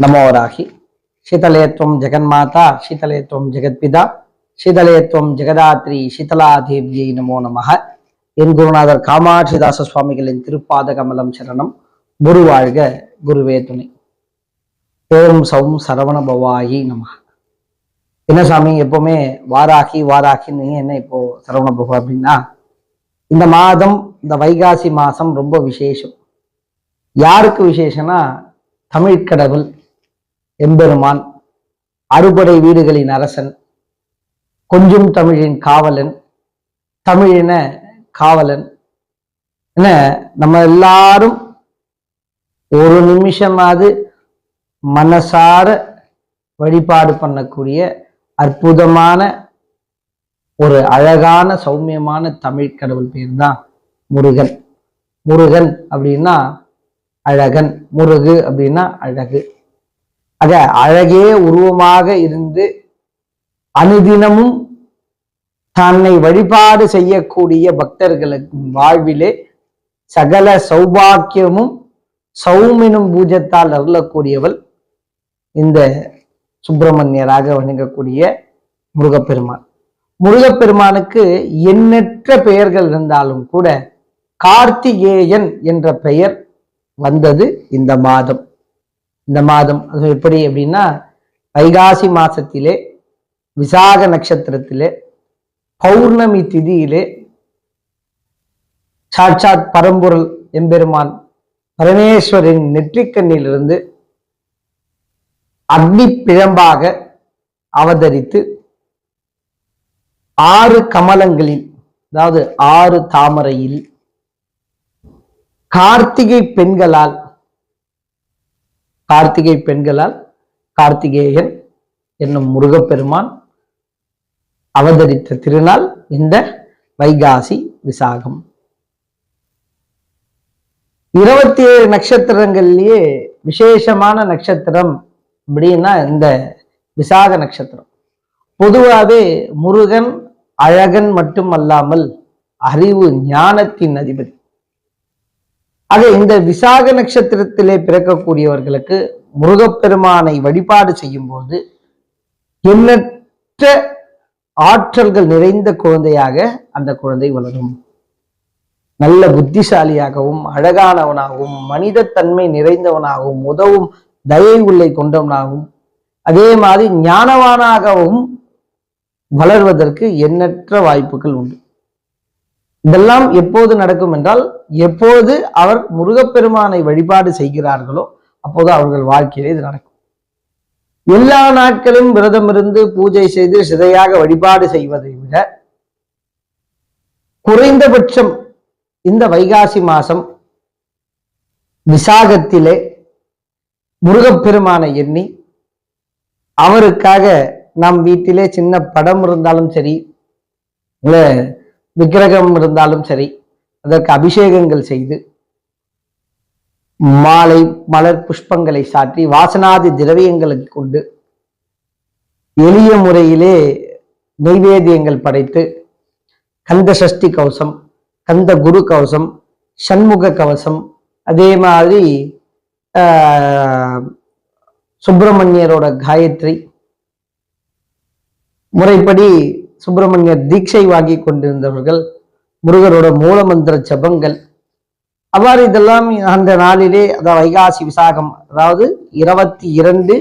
நமோ నమో రాహి శీతలేత్వం జగన్మాత శీతలేత్వం జగత్పిత శீதலேத்துவம் ஜெகதாத்ரி சீதலாதேவியை நமோ நமக. என் குருநாதர் காமாட்சிதாச சுவாமிகளின் திருப்பாத கமலம் சரணம் குருவாழ்க குருவே துணை. பேரும் சவும் சரவண பவாயி நமக. என்ன சாமி எப்பவுமே வாராகி வாராகின்னு என்ன இப்போ சரவண பவா அப்படின்னா இந்த மாதம் இந்த வைகாசி மாதம் ரொம்ப விசேஷம். யாருக்கு விசேஷம்னா தமிழ்கடவுள் எம்பெருமான் அறுபடை வீடுகளின் அரசன் கொஞ்சம் தமிழின் காவலன் தமிழின காவலன் என்ன நம்ம எல்லாரும் ஒரு நிமிஷமாவது மனசார வழிபாடு பண்ணக்கூடிய அற்புதமான ஒரு அழகான சௌமியமான தமிழ் கடவுள் பேர் தான் முருகன். முருகன் அப்படின்னா அழகன் முருகு அப்படின்னா அழகு. ஆக அழகே உருவமாக இருந்து அனுதினமும் தன்னை வழிபாடு செய்யக்கூடிய பக்தர்களுக்கு வாழ்விலே சகல சௌபாக்கியமும் சௌமினும் பூஜத்தால் அருளக்கூடியவள் இந்த சுப்பிரமணியராக வணங்கக்கூடிய முருகப்பெருமான். முருகப்பெருமானுக்கு எண்ணற்ற பெயர்கள் இருந்தாலும் கூட கார்த்திகேயன் என்ற பெயர் வந்தது இந்த மாதம். இந்த மாதம். அது எப்படி அப்படின்னா வைகாசி மாசத்திலே விசாக நட்சத்திரத்திலே பௌர்ணமி திதியிலே சாட்சாத் பரம்பொருள் எம்பெருமான் பரமேஸ்வரின் நெற்றிக்கண்ணிலிருந்து அக்னி பிழம்பாக அவதரித்து ஆறு கமலங்களில் அதாவது ஆறு தாமரையில் கார்த்திகை பெண்களால் கார்த்திகை பெண்களால் கார்த்திகேயன் என்னும் முருகப்பெருமான் அவதரித்த திருநாள் இந்த வைகாசி விசாகம். இருபத்தி ஏழு நட்சத்திரங்கள்லயே விசேஷமான நட்சத்திரம் அப்படின்னா இந்த விசாக நட்சத்திரம். பொதுவாகவே முருகன் அழகன் மட்டும் அல்லாமல் அறிவு ஞானத்தின் அதிபதி. ஆக இந்த விசாக நட்சத்திரத்திலே பிறக்கக்கூடியவர்களுக்கு முருகப்பெருமானை வழிபாடு செய்யும் போது எண்ணற்ற ஆற்றல்கள் நிறைந்த குழந்தையாக அந்த குழந்தை வளரும். நல்ல புத்திசாலியாகவும் அழகானவனாகவும் மனிதத்தன்மை நிறைந்தவனாகவும் உதவும் தயை உள்ளே கொண்டவனாகவும் அதே மாதிரி ஞானவானாகவும் வளர்வதற்கு எண்ணற்ற வாய்ப்புகள் உண்டு. இதெல்லாம் எப்போது நடக்கும் என்றால் எப்போது அவர் முருகப்பெருமானை வழிபாடு செய்கிறார்களோ அப்போது அவர்கள் வாழ்க்கையிலே இது நடக்கும். எல்லா நாட்களும் விரதம் இருந்து பூஜை செய்து சிதையாக வழிபாடு செய்வதை விட குறைந்தபட்சம் இந்த வைகாசி மாசம் விசாகத்திலே முருகப்பெருமானை எண்ணி அவருக்காக நம் வீட்டிலே சின்ன படம் இருந்தாலும் சரி இல்லை விக்கிரகம் இருந்தாலும் சரி அதற்கு அபிஷேகங்கள் செய்து மாலை மலர் புஷ்பங்களை சாற்றி வாசனாதி திரவியங்களை கொண்டு எளிய முறையிலே நைவேத்தியங்கள் படைத்து கந்த சஷ்டி கவசம் கந்த குரு கவசம் சண்முக கவசம் அதே மாதிரி ஆஹ், சுப்பிரமணியரோட காயத்ரி முறைப்படி சுப்பிரமணியர் தீட்சை வாங்கி கொண்டிருந்தவர்கள் முருகரோட மூலமந்திர ஜபங்கள். அவ்வாறு இதெல்லாம் அந்த நாளிலே அதாவது வைகாசி விசாகம் அதாவது இருபத்தி இரண்டு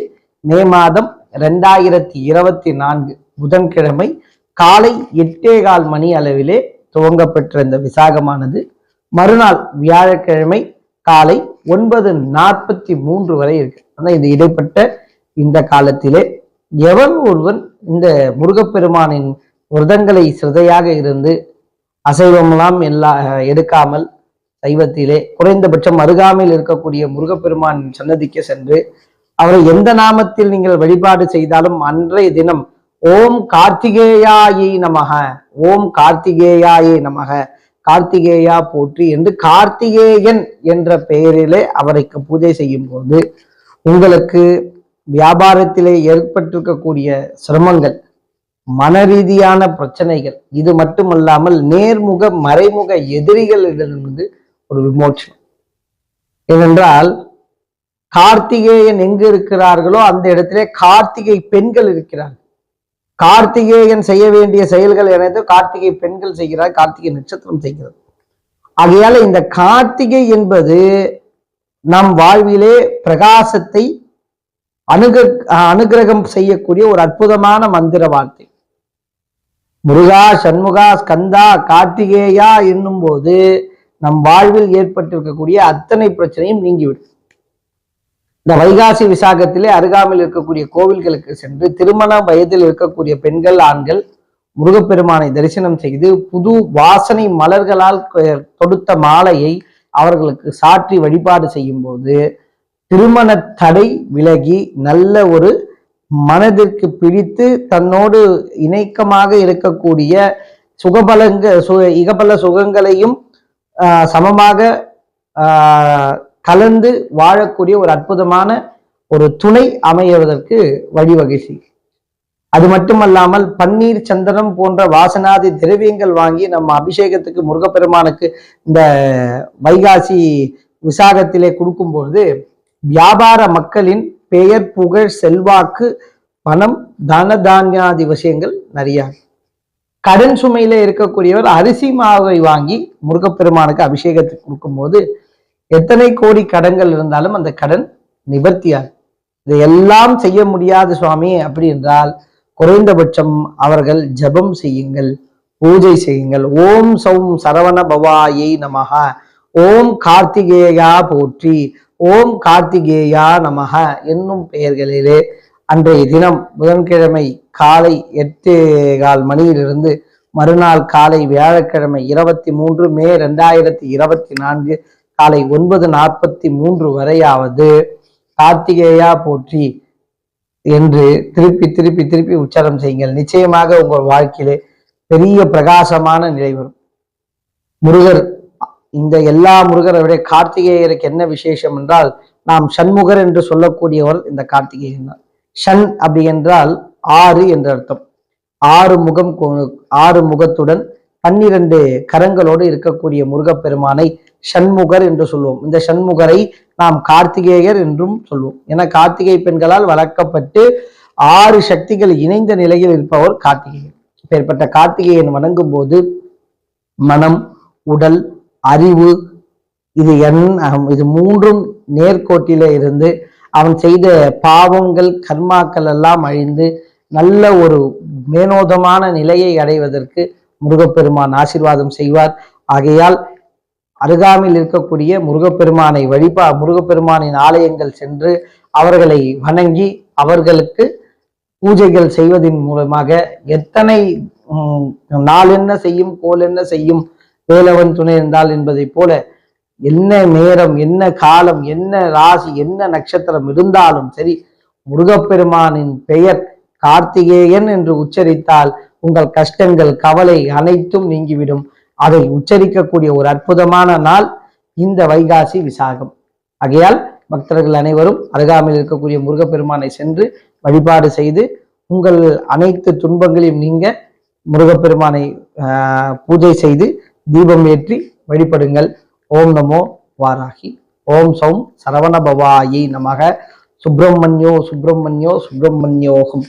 மே மாதம் ரெண்டாயிரத்தி இருபத்தி நான்கு புதன்கிழமை காலை எட்டே கால் மணி அளவிலே துவங்கப்பெற்ற இந்த விசாகமானது. மறுநாள் வியாழக்கிழமை காலை ஒன்பது நாற்பத்தி மூன்று வரை இருக்கு. ஆனால் இந்த இடைப்பட்ட இந்த காலத்திலே. எவன் ஒருவன் இந்த முருகப்பெருமானின் விரதங்களை சிரதையாக இருந்து அசைவமெல்லாம் எல்லா எடுக்காமல் சைவத்திலே குறைந்தபட்சம் அருகாமையில் இருக்கக்கூடிய முருகப்பெருமான் சன்னதிக்கு சென்று அவரை எந்த நாமத்தில் நீங்கள் வழிபாடு செய்தாலும் அன்றைய தினம் ஓம் கார்த்திகேயாயை நமக ஓம் கார்த்திகேயாயை நமக கார்த்திகேயா போற்றி என்று கார்த்திகேயன் என்ற பெயரிலே அவருக்கு பூஜை செய்யும் போது உங்களுக்கு வியாபாரத்திலே ஏற்பட்டிருக்கக்கூடிய சிரமங்கள் மனரீதியான பிரச்சனைகள். இது மட்டுமல்லாமல் நேர்முக மறைமுக எதிரிகளிடமிருந்து ஒரு விமோச்சனம் ஏனென்றால் கார்த்திகேயன் எங்கு இருக்கிறார்களோ அந்த இடத்திலே கார்த்திகை பெண்கள் இருக்கிறார்கள். கார்த்திகேயன் செய்ய வேண்டிய செயல்கள் எனது கார்த்திகை பெண்கள் செய்கிறார் கார்த்திகை நட்சத்திரம் செய்கிறது. ஆகையால இந்த கார்த்திகை என்பது நம் வாழ்விலே பிரகாசத்தை அனுக அனுகிரகம் செய்யக்கூடிய ஒரு அற்புதமான மந்திர வார்த்தை. முருகா சண்முகா ஸ்கந்தா கார்த்திகேயா என்னும் போது நம் வாழ்வில் ஏற்பட்டிருக்கக்கூடிய அத்தனை பிரச்சனையும் நீங்கிவிடும். இந்த வைகாசி விசாகத்திலே அருகாமையில் இருக்கக்கூடிய கோவில்களுக்கு சென்று திருமண வயதில் இருக்கக்கூடிய பெண்கள் ஆண்கள் முருகப்பெருமானை தரிசனம் செய்து புது வாசனை மலர்களால் தொடுத்த மாலையை அவர்களுக்கு சாற்றி வழிபாடு செய்யும் போது திருமண தடை விலகி நல்ல ஒரு மனதிற்கு பிடித்து தன்னோடு இணக்கமாக இருக்கக்கூடிய சுகபலங்க சு இகபல சுகங்களையும் சமமாக கலந்து வாழக்கூடிய ஒரு அற்புதமான ஒரு துணை அமைவதற்கு வழிவகை செய்யும். அது மட்டுமல்லாமல் பன்னீர் சந்தனம் போன்ற வாசனாதி திரவியங்கள் வாங்கி நம்ம அபிஷேகத்துக்கு முருகப்பெருமானுக்கு இந்த வைகாசி விசாகத்திலே கொடுக்கும்பொழுது வியாபார மக்களின் பெயர் புகழ் செல்வாக்கு பணம் தன தானியாதி விஷயங்கள் நிறையா. கடன் சுமையில இருக்கக்கூடியவர் அரிசி மாவை வாங்கி முருகப்பெருமானுக்கு அபிஷேகத்துக்கு கொடுக்கும்போது எத்தனை கோடி கடன்கள் இருந்தாலும் அந்த கடன் நிவர்த்தியாகும். இதையெல்லாம் செய்ய முடியாது சுவாமி அப்படி என்றால் குறைந்தபட்சம் அவர்கள் ஜெபம் செய்யுங்கள் பூஜை செய்யுங்கள். ஓம் சௌம் சரவண பவாயை நமகா ஓம் கார்த்திகேயா போற்றி. ஓம் கார்த்திகேயா நமக என்னும் பெயர்களிலே அன்றைய தினம் புதன்கிழமை காலை எட்டு கால் மணியிலிருந்து மறுநாள் காலை வியாழக்கிழமை இருபத்தி மூன்று மே ரெண்டாயிரத்தி இருபத்தி நான்கு காலை ஒன்பது நாற்பத்தி மூன்று வரையாவது கார்த்திகேயா போற்றி என்று திருப்பி திருப்பி திருப்பி உச்சாரம் செய்யுங்கள். நிச்சயமாக உங்கள் வாழ்க்கையிலே பெரிய பிரகாசமான நிலை வரும். முருகர் இந்த எல்லா முருகரை விட கார்த்திகேயருக்கு என்ன விசேஷம் என்றால் நாம் சண்முகர் என்று சொல்லக்கூடியவர் இந்த கார்த்திகேயன் தான். ஷண் அப்படி என்றால் ஆறு என்று அர்த்தம். ஆறு முகம் ஆறு முகத்துடன் பன்னிரண்டு கரங்களோடு இருக்கக்கூடிய முருகப்பெருமானை சண்முகர் என்று சொல்லுவோம் இந்த சண்முகரை நாம் கார்த்திகேயர் என்றும் சொல்லுவோம் என கார்த்திகை பெண்களால் வளர்க்கப்பட்டு ஆறு சக்திகள் இணைந்த நிலையில் இருப்பவர் கார்த்திகேயன். இப்பேற்பட்ட கார்த்திகேயன் வணங்கும் போது மனம் உடல் அறிவு இது என் இது மூன்றும் நேர்கோட்டில இருந்து அவன் செய்த பாவங்கள் கர்மாக்கள் எல்லாம் அழிந்து நல்ல ஒரு மேனோதமான நிலையை அடைவதற்கு முருகப்பெருமான் ஆசீர்வாதம் செய்வார். ஆகையால் அருகாமையில் இருக்கக்கூடிய முருகப்பெருமானை வழிபா முருகப்பெருமானின் ஆலயங்கள் சென்று அவர்களை வணங்கி அவர்களுக்கு பூஜைகள் செய்வதன் மூலமாக எத்தனை நாள் என்ன செய்யும் கோல் என்ன செய்யும் வேலவன் துணை இருந்தால் என்பதைப் போல என்ன நேரம் என்ன காலம் என்ன ராசி என்ன நட்சத்திரம் இருந்தாலும் சரி முருகப்பெருமானின் பெயர் கார்த்திகேயன் என்று உச்சரித்தால் உங்கள் கஷ்டங்கள் கவலை அனைத்தும் நீங்கிவிடும். அதை உச்சரிக்கக்கூடிய ஒரு அற்புதமான நாள் இந்த வைகாசி விசாகம். ஆகையால் பக்தர்கள் அனைவரும் அருகாமையில் இருக்கக்கூடிய முருகப்பெருமானை சென்று வழிபாடு செய்து உங்கள் அனைத்து துன்பங்களையும் நீங்க முருகப்பெருமானை பூஜை செய்து தீபம் ஏற்றி வழிபடுங்கள். ஓம் நமோ வாராகி. ஓம் சௌம் சரவண பவாயி நமக. சுப்பிரமணியோ சுப்பிரமணியோ சுப்பிரமணியோகம்.